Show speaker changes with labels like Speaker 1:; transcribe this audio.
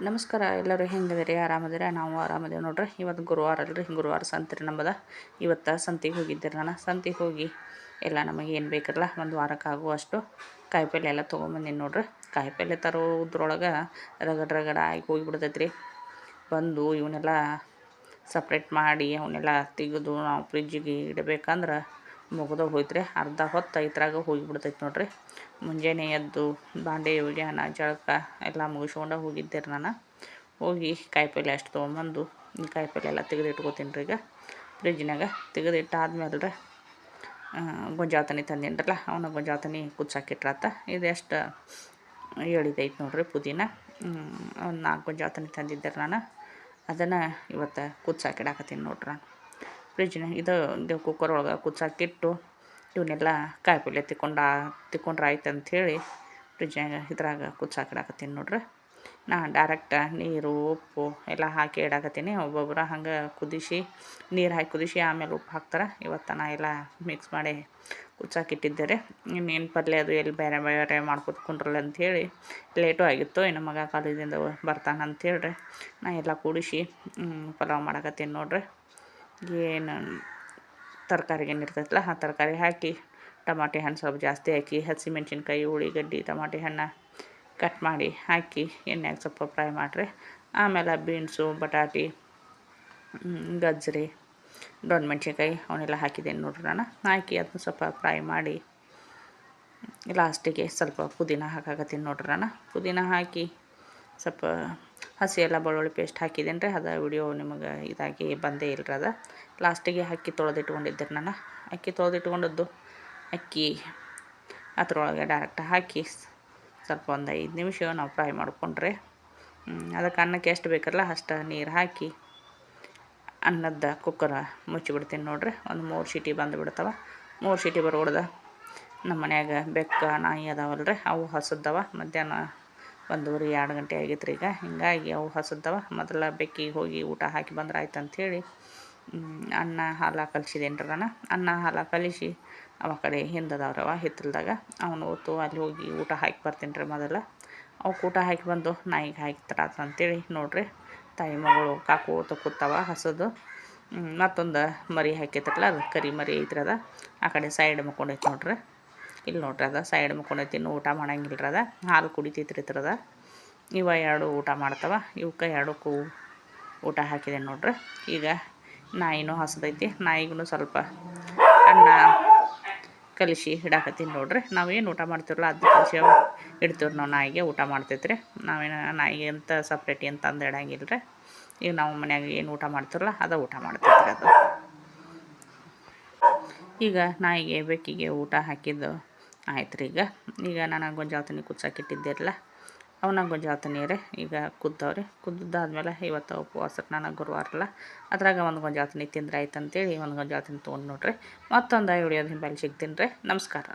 Speaker 1: ನಮಸ್ಕಾರ ಎಲ್ಲರೂ ಹೆಂಗದಿರಿ ಆರಾಮದಿರ? ನಾವು ಆರಾಮದೇವಿ ನೋಡ್ರಿ. ಇವತ್ತು ಗುರುವಾರ ಅಲ್ರಿ. ಗುರುವಾರ ಸಂತ್ರಿ ನಂಬದ ಇವತ್ತು ಸಂತಿಗೆ ಹೋಗಿದ್ದೆ ನಾನು. ಸಂತಿಗೆ ಹೋಗಿ ಎಲ್ಲ ನಮಗೆ ಏನು ಬೇಕಲ್ಲ, ಒಂದು ವಾರಕ್ಕೆ ಆಗುವಷ್ಟು ಕಾಯಿಪಲ್ಲೆ ಎಲ್ಲ ತೊಗೊಂಬಂದಿನಿ ನೋಡ್ರಿ. ಕಾಯಿಪಲ್ಲೆ ತರೋದ್ರೊಳಗೆ ರಗಡ ರಗಡ ಆಗಿ ಹೋಗಿಬಿಡ್ತೈತ್ರಿ. ಬಂದು ಇವನ್ನೆಲ್ಲ ಸಪ್ರೇಟ್ ಮಾಡಿ, ಅವನ್ನೆಲ್ಲ ತೆಗೆದು ನಾವು ಫ್ರಿಜ್ಜಿಗೆ ಇಡಬೇಕಂದ್ರೆ ಮುಗ್ದು ಹೋಯ್ತು ರೀ ಅರ್ಧ ಹೊತ್ತು ಐತ್ರಾಗ ಹೋಗಿಬಿಡ್ತೈತೆ ನೋಡಿರಿ. ಮುಂಜಾನೆ ಎದ್ದು ಬಾಂಡೆ ಒಗ್ಯಾನ ಜಳಕ ಎಲ್ಲ ಮುಗಿಸ್ಕೊಂಡು ಹೋಗಿದ್ದೆ ರೀ ನಾನು. ಹೋಗಿ ಕಾಯಿಪಲ್ಲೆ ಅಷ್ಟು ತೊಗೊಂಬಂದು ಕಾಯಿಪಲ್ಲೆ ಎಲ್ಲ ತೆಗೆದಿಟ್ಕೋತೀನಿ ರೀ ಈಗ. ಫ್ರಿಜ್ನಾಗ ತೆಗೆದಿಟ್ಟಾದ್ಮೇಲೆ ರೀ ಗೊಂಜಾಳ ತನಿ ತಂದಿನ್ರಲ್ಲ ಅವನ ಗೊಂಜಾಳ ತನಿ ಕುಚ್ಚಾಕಿಟ್ರಾತ ಇದು ಎಷ್ಟು ಹೇಳಿದೈತೆ ನೋಡಿರಿ ಪುದೀನ. ಒಂದು ನಾಲ್ಕು ಗೊಂಜಾಳ ತನಿ ತಂದಿದ್ದೆ ನಾನು. ಅದನ್ನು ಇವತ್ತು ಕುದ್ಸಾಕಿಡಾಕತ್ತೀನಿ ನೋಡ್ರಿ ಫ್ರಿಜ್ನಾಗ ಇದು ಕುಕ್ಕರ್ ಒಳಗೆ ಕುದ್ಸಾಕಿಟ್ಟು ಇವನ್ನೆಲ್ಲ ಕಾಯಿಪಲ್ಲೆ ತಿಕ್ಕೊಂಡ ತಿಕ್ಕೊಂಡ್ರೆ ಆಯ್ತು ಅಂಥೇಳಿ ಫ್ರಿಜ್ನಾಗ ಇದ್ರಾಗ ಕುಚ್ಚಾಕಿಡಾಕತ್ತೀನಿ ನೋಡ್ರಿ. ನಾ ಡೈರೆಕ್ಟ ನೀರು, ಉಪ್ಪು ಎಲ್ಲ ಹಾಕಿ ಇಡಾಕತ್ತೀನಿ. ಒಬ್ಬೊಬ್ಬರು ಹಂಗೆ ಕುದಿಸಿ ನೀರು ಹಾಕಿ ಕುದಿಸಿ ಆಮೇಲೆ ಉಪ್ಪು ಹಾಕ್ತಾರೆ. ಇವತ್ತು ನಾ ಎಲ್ಲ ಮಿಕ್ಸ್ ಮಾಡಿ ಕುಚ್ಚಾಕಿಟ್ಟಿದ್ದೆ ರೀ ಇನ್ನೇನು ಪಲ್ಯ ಅದು ಎಲ್ಲಿ ಬೇರೆ ಬೇರೆ ಮಾಡ್ಕೊತ್ಕೊಂಡ್ರಲ್ಲ ಅಂಥೇಳಿ ಲೇಟು ಆಗಿತ್ತು. ಇನ್ನು ಮಗ ಕಾಲೇಜಿಂದ ಬರ್ತಾನೆ ಅಂಥೇಳ್ರಿ ನಾ ಎಲ್ಲ ಕೂಡಿಸಿ ಪಲಾವ್ ಮಾಡಾಕತ್ತೀನಿ ನೋಡ್ರಿ. ಏನು ತರಕಾರಿ ಏನು ಇರ್ತೈತಲ್ಲ ಆ ತರಕಾರಿ ಹಾಕಿ ಟಮಾಟೆ ಹಣ್ಣು ಸ್ವಲ್ಪ ಜಾಸ್ತಿ ಹಾಕಿ, ಹಸಿಮೆಣ್ಸಿನ್ಕಾಯಿ ಉಳ್ಳಿಗಡ್ಡಿ ಟಮಾಟೆ ಹಣ್ಣು ಕಟ್ ಮಾಡಿ ಹಾಕಿ, ಎಣ್ಣೆಗೆ ಸ್ವಲ್ಪ ಫ್ರೈ ಮಾಡಿರಿ ಆಮೇಲೆ ಬೀನ್ಸು, ಬಟಾಟಿ ಗಜ್ಜರಿ ದೊಡ್ಡ ಮೆಣಸಿನ್ಕಾಯಿ ಅವನ್ನೆಲ್ಲ ಹಾಕಿದ್ದೀನಿ ನೋಡ್ರಿ ನಾನು, ಹಾಕಿ ಅದನ್ನ ಸ್ವಲ್ಪ ಫ್ರೈ ಮಾಡಿ ಲಾಸ್ಟಿಗೆ ಸ್ವಲ್ಪ ಪುದೀನ ಹಾಕಾಕತ್ತೀನಿ ನೋಡ್ರಿ ನಾನು, ಪುದೀನ ಹಾಕಿ ಸ್ವಲ್ಪ ಹಸಿ ಎಲ್ಲ ಬೆಳ್ಳುಳ್ಳಿ ಪೇಸ್ಟ್ ಹಾಕಿದ್ದೀನಿ ರೀ. ಅದು ವಿಡಿಯೋ ನಿಮಗೆ ಇದಾಗಿ ಬಂದೇ ಇಲ್ಲರಿ ಅದು. ಲಾಸ್ಟಿಗೆ ಅಕ್ಕಿ ತೊಳೆದಿಟ್ಕೊಂಡಿದ್ದೆ ನಾನು. ಅಕ್ಕಿ ತೊಳೆದಿಟ್ಕೊಂಡದ್ದು ಅಕ್ಕಿ ಅದರೊಳಗೆ ಡೈರೆಕ್ಟ್ ಹಾಕಿ ಸ್ವಲ್ಪ ಒಂದು ಐದು ನಿಮಿಷ ನಾವು ಫ್ರೈ ಮಾಡಿಕೊಂಡ್ರೆ ಅದಕ್ಕೆ ಅನ್ನಕ್ಕೆ ಎಷ್ಟು ಬೇಕಲ್ಲ ಅಷ್ಟು ನೀರು ಹಾಕಿ ಅನ್ನದ ಕುಕ್ಕರ್ ಮುಚ್ಚಿಬಿಡ್ತೀನಿ ನೋಡ್ರಿ. ಒಂದು ಮೂರು ಸೀಟಿ ಬಂದು ಬಿಡ್ತಾವೆ. ಮೂರು ಸೀಟಿ ಬರ್ಬಿಡ್ದ ನಮ್ಮ ಮನ್ಯಾಗ ಬೆಕ್ಕ ನಾಯಿ ಅದಾವಲ್ರಿ. ಅವು ಹಸದ್ದವ. ಮಧ್ಯಾಹ್ನ ಒಂದೂವರೆ ಎರಡು ಗಂಟೆ ಆಗೈತೆ ರೀ ಈಗ. ಹಿಂಗಾಗಿ ಅವು ಹಸಿದ್ದವ ಮೊದಲ ಬೆಕ್ಕಿಗೆ ಹೋಗಿ ಊಟ ಹಾಕಿ ಬಂದ್ರೆ ಆಯ್ತು ಅಂಥೇಳಿ ಅನ್ನ ಹಾಲು ಕಲಿಸಿದೇನ್ರಿ ನಾನು ಅನ್ನ ಹಾಲು ಕಲಿಸಿ ಅವ ಕಡೆ ಹಿಂದದವ್ರವ ಹಿತ್ತಲ್ದಾಗ. ಅವನು ಓತು ಅಲ್ಲಿ ಹೋಗಿ ಊಟ ಹಾಕಿ ಬರ್ತೀನಿ ರೀ ಮೊದಲ. ಅವಕ್ಕೆ ಊಟ ಹಾಕಿ ಬಂದು ನಾಯಿಗೆ ಹಾಕ್ತಾರ ಅಂತೇಳಿ ನೋಡಿರಿ. ತಾಯಿ ಮಗಳು ಕಾಕು ಕೂತಾವ ಹಸದು. ಮತ್ತೊಂದು ಮರಿ ಹಾಕಿತ್ತಲ್ಲ ಅದು ಕರಿ ಮರಿ ಐತ್ರಿ ಆ ಕಡೆ ಸೈಡ್ ಮಕ್ಕೊಂಡೈತೆ ನೋಡ್ರಿ. ಇಲ್ಲಿ ನೋಡ್ರಿ ಅದ ಸೈಡ್ ಮಕ್ಕೊಂಡೈತಿ, ಇನ್ನೂ ಊಟ ಮಾಡಂಗಿಲ್ಲ ಅದ. ಹಾಲು ಕುಡಿತೈತ್ರಿ ಇದ್ರದ ಇವ ಎರಡು ಊಟ ಮಾಡ್ತಾವ, ಇವಕ್ಕೆ ಎರಡಕ್ಕೂ ಊಟ ಹಾಕಿದೆ ನೋಡ್ರಿ. ಈಗ ನಾಯಿನೂ ಹಸದೈತಿ ನಾಯಿಗೂ ಸ್ವಲ್ಪ ಅನ್ನ ಕಲಿಸಿ ಇಡಾಕತ್ತೀನಿ ನೋಡ್ರಿ. ನಾವೇನು ಊಟ ಮಾಡ್ತೀವಲ್ಲ ಅದು ಕಲಿಸಿ ಇಡ್ತೀವ್ರಿ ನಾವು ನಾಯಿಗೆ, ಊಟ ಮಾಡ್ತೈತ್ರಿ. ನಾವೇನು ನಾಯಿಗೆ ಅಂತ ಸಪ್ರೇಟ್ ಅಂತ ಅಂದು ಇಡಂಗಿಲ್ಲ ಈಗ ನಾವು ಮನ್ಯಾಗ ಏನು ಊಟ ಮಾಡ್ತೀವಲ್ಲ ಅದು ಊಟ ಮಾಡ್ತೈತ್ರಿ ಅದು. ಈಗ ನಾಯಿಗೆ ಬೆಕ್ಕಿಗೆ ಊಟ ಹಾಕಿದ್ದು ಆಯ್ತು ರೀ ಈಗ. ಈಗ ನಾನು ಗೊಂಜಾಳ ತನಿ ಕುಚ್ಚಾಕಿಟ್ಟಿದ್ದಿರಲ್ಲ ಅವನ ಗೊಂಜಾಳ ರೀ ಈಗ ಕುದ್ದವ್ರಿ. ಕುದ್ದಾದ್ಮೇಲೆ ಇವತ್ತು ಉಪವಾಸಕ್ಕೆ ನಾನು ಗುರುವಾರಲ್ಲ, ಅದ್ರಾಗ ಒಂದು ಗೊಂಜಾಳ ತಿಂದ್ರೆ ಆಯ್ತು ಅಂತೇಳಿ ಒಂದು ಗೊಂಜಾಳ ತೊಗೊಂಡು ನೋಡ್ರಿ. ಮತ್ತೊಂದು ವಿಡಿಯೋದ ಹಿಂಬಲ್ಲಿ ಸಿಗ್ತೀನಿ ರೀ. ನಮಸ್ಕಾರ.